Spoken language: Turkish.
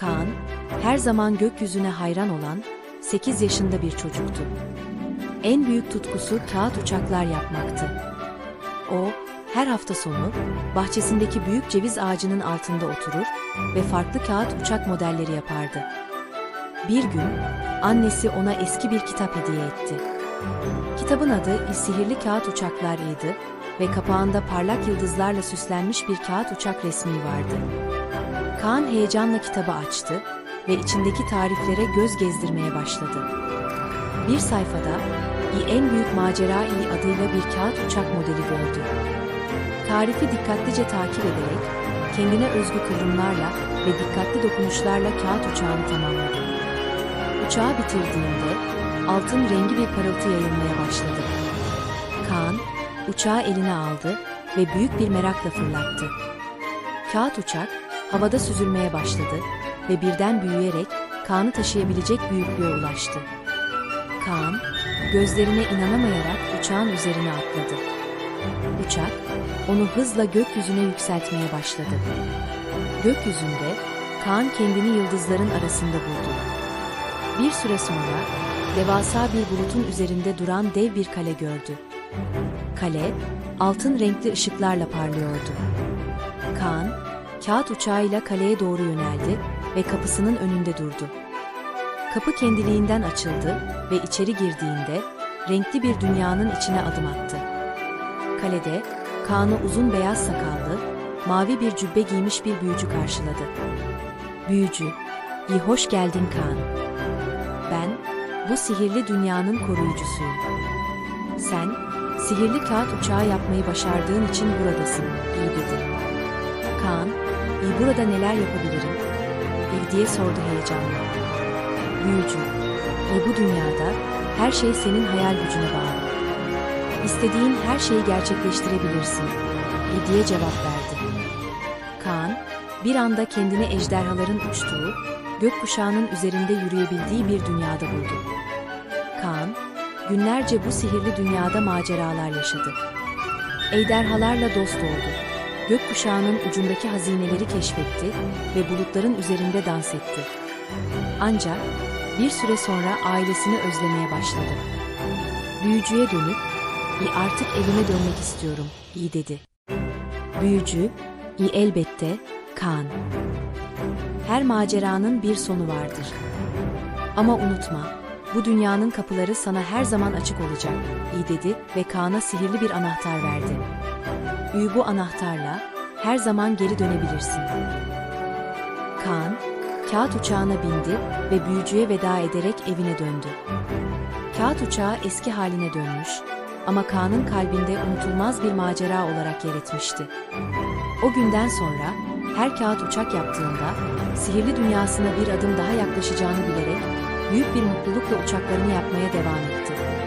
Kaan, her zaman gökyüzüne hayran olan 8 yaşında bir çocuktu. En büyük tutkusu kağıt uçaklar yapmaktı. O, her hafta sonu bahçesindeki büyük ceviz ağacının altında oturur ve farklı kağıt uçak modelleri yapardı. Bir gün annesi ona eski bir kitap hediye etti. Kitabın adı Sihirli Kağıt Uçaklar'ydı ve kapağında parlak yıldızlarla süslenmiş bir kağıt uçak resmi vardı. Kaan heyecanla kitabı açtı ve içindeki tariflere göz gezdirmeye başladı. Bir sayfada "İ en büyük macera İ adıyla bir kağıt uçak modeli gördü. Tarifi dikkatlice takip ederek kendine özgü kıvrımlarla ve dikkatli dokunuşlarla kağıt uçağını tamamladı. Uçağı bitirdiğinde altın rengi bir parıltı yayılmaya başladı. Kaan uçağı eline aldı ve büyük bir merakla fırlattı. Kağıt uçak havada süzülmeye başladı ve birden büyüyerek Kaan'ı taşıyabilecek büyüklüğe ulaştı. Kaan, gözlerine inanamayarak uçağın üzerine atladı. Uçak, onu hızla gökyüzüne yükseltmeye başladı. Gökyüzünde Kaan kendini yıldızların arasında buldu. Bir süre sonra devasa bir bulutun üzerinde duran dev bir kale gördü. Kale, altın renkli ışıklarla parlıyordu. Kaan, kağıt uçağıyla kaleye doğru yöneldi ve kapısının önünde durdu. Kapı kendiliğinden açıldı ve içeri girdiğinde renkli bir dünyanın içine adım attı. Kalede Kaan'ı uzun beyaz sakallı, mavi bir cübbe giymiş bir büyücü karşıladı. Büyücü, iyi hoş geldin Kaan. Ben, bu sihirli dünyanın koruyucusuyum. Sen, sihirli kağıt uçağı yapmayı başardığın için buradasın, iyi dedi. Kaan, iyi burada neler yapabilirim? İyi diye sordu heyecanla. Büyücü, iyi bu dünyada her şey senin hayal gücüne bağlı. İstediğin her şeyi gerçekleştirebilirsin, iyi diye cevap verdi. Kaan, bir anda kendini ejderhaların uçtuğu, gökkuşağının üzerinde yürüyebildiği bir dünyada buldu. Kaan, günlerce bu sihirli dünyada maceralar yaşadı. Ejderhalarla dost oldu. Gökkuşağının ucundaki hazineleri keşfetti ve bulutların üzerinde dans etti. Ancak bir süre sonra ailesini özlemeye başladı. Büyücüye dönüp, "İyi artık evime dönmek istiyorum." iyi dedi. Büyücü, "İyi elbette, Kaan. Her maceranın bir sonu vardır. Ama unutma, bu dünyanın kapıları sana her zaman açık olacak." iyi dedi ve Kaan'a sihirli bir anahtar verdi. Üy bu anahtarla her zaman geri dönebilirsin. Kaan, kağıt uçağına bindi ve büyücüye veda ederek evine döndü. Kağıt uçağı eski haline dönmüş ama Kaan'ın kalbinde unutulmaz bir macera olarak yer etmişti. O günden sonra her kağıt uçak yaptığında sihirli dünyasına bir adım daha yaklaşacağını bilerek büyük bir mutlulukla uçaklarını yapmaya devam etti.